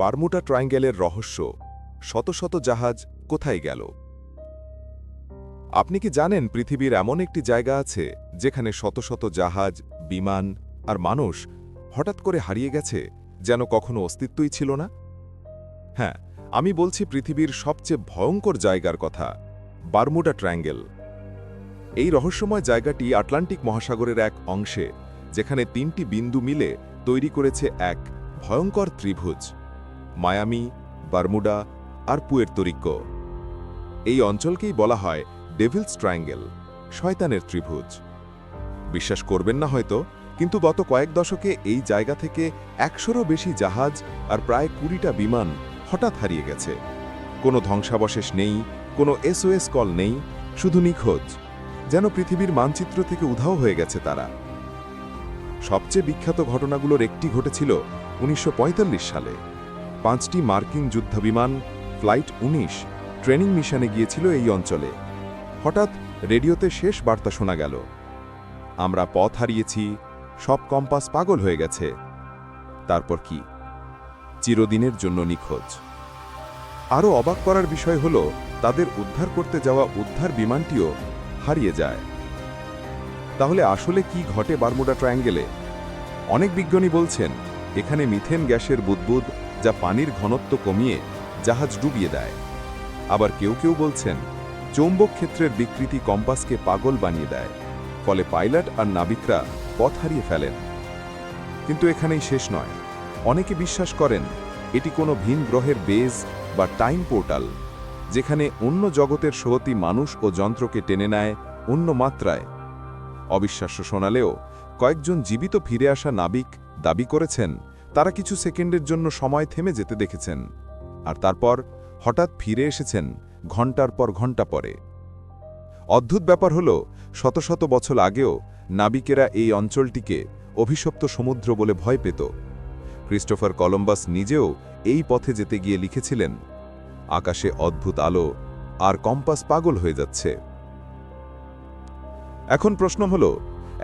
বারমুটা ট্রায়াঙ্গেলের রহস্য, শত শত জাহাজ কোথায় গেল? আপনি কি জানেন পৃথিবীর এমন একটি জায়গা আছে যেখানে শত শত জাহাজ, বিমান আর মানুষ হঠাৎ করে হারিয়ে গেছে যেন কখনো অস্তিত্বই ছিল না? হ্যাঁ আমি বলছি পৃথিবীর সবচেয়ে ভয়ঙ্কর জায়গার কথা, বারমুডা ট্রায়াঙ্গেল। এই রহস্যময় জায়গাটি আটলান্টিক মহাসাগরের এক অংশে, যেখানে তিনটি বিন্দু মিলে তৈরি করেছে এক ভয়ঙ্কর ত্রিভুজ। মায়ামি, বারমুডা আর পুয়ের্তরিক্কো এই অঞ্চলকেই বলা হয় ডেভিলস ট্রায়াঙ্গেল, শয়তানের ত্রিভুজ। বিশ্বাস করবেন না হয়তো, কিন্তু গত কয়েক দশকে এই জায়গা থেকে একশোরও বেশি জাহাজ আর প্রায় কুড়িটা বিমান হঠাৎ হারিয়ে গেছে। কোনো ধ্বংসাবশেষ নেই, কোনো এসওএস কল নেই, শুধু নিখোঁজ, যেন পৃথিবীর মানচিত্র থেকে উধাও হয়ে গেছে তারা। সবচেয়ে বিখ্যাত ঘটনাগুলোর একটি ঘটেছিল উনিশশো পঁয়তাল্লিশ সালে। পাঁচটি মার্কিন যুদ্ধবিমান, ফ্লাইট ১৯ ট্রেনিং মিশনে গিয়েছিল এই অঞ্চলে। হঠাৎ রেডিওতে শেষ বার্তা শোনা গেল। আমরা পথ হারিয়েছি, সব কম্পাস পাগল হয়ে গেছে। তারপর কি? চিরদিনের জন্য নিখোঁজ। আরও অবাক করার বিষয় হল, তাদের উদ্ধার করতে যাওয়া উদ্ধার বিমানটিও হারিয়ে যায়। তাহলে আসলে কি ঘটে বারমুডা ট্রায়াঙ্গেলে? অনেক বিজ্ঞানী বলছেন, এখানে মিথেন গ্যাসের বুদবুদ যা পানির ঘনত্ব কমিয়ে জাহাজ ডুবিয়ে দেয়। আবার কেউ কেউ বলছেন, চৌম্বক ক্ষেত্রের বিকৃতি কম্পাসকে পাগল বানিয়ে দেয়, ফলে পাইলট আর নাবিকরা পথ হারিয়ে ফেলেন। কিন্তু এখানেই শেষ নয়। অনেকে বিশ্বাস করেন, এটি কোনো ভিন গ্রহের বেজ বা টাইম পোর্টাল, যেখানে অন্য জগতের সহতি মানুষ ও যন্ত্রকে টেনে নেয় অন্য মাত্রায়। অবিশ্বাস্য শোনালেও কয়েকজন জীবিত ফিরে আসা নাবিক দাবি করেছেন তারা কিছু সেকেন্ডের জন্য সময় থেমে যেতে দেখেছেন, আর তারপর হঠাৎ ফিরে এসেছেন ঘণ্টার পর ঘণ্টা পরে। অদ্ভুত ব্যাপার হল, শত শত বছর আগেও নাবিকেরা এই অঞ্চলটিকে অভিশপ্ত সমুদ্র বলে ভয় পেত। ক্রিস্টোফার কলম্বাস নিজেও এই পথে যেতে গিয়ে লিখেছিলেন, আকাশে অদ্ভুত আলো আর কম্পাস পাগল হয়ে যাচ্ছে। এখন প্রশ্ন হল,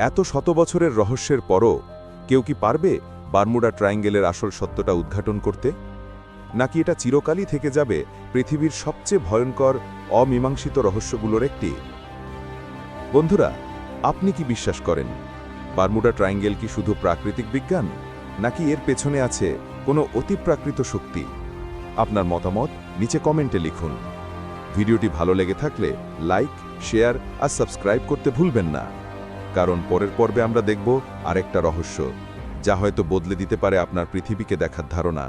এত শত বছরের রহস্যের পরও কেউ কি পারবে বারমুডা ট্রায়াঙ্গেলের আসল সত্যটা উদ্ঘাটন করতে? নাকি এটা চিরকালই থেকে যাবে পৃথিবীর সবচেয়ে ভয়ঙ্কর, অমীমাংসিত রহস্যগুলোর একটি? বন্ধুরা, আপনি কি বিশ্বাস করেন? বারমুডা ট্রায়াঙ্গেল কি শুধু প্রাকৃতিক বিজ্ঞান, নাকি এর পেছনে আছে কোনো অতিপ্রাকৃত শক্তি? আপনার মতামত নিচে কমেন্টে লিখুন। ভিডিওটি ভালো লেগে থাকলে লাইক, শেয়ার আর সাবস্ক্রাইব করতে ভুলবেন না। কারণ পরের পর্বে আমরা দেখব আরেকটা রহস্য। যা হয়তো বদলে দিতে পারে আপনার পৃথিবীকে দেখার ধারণা।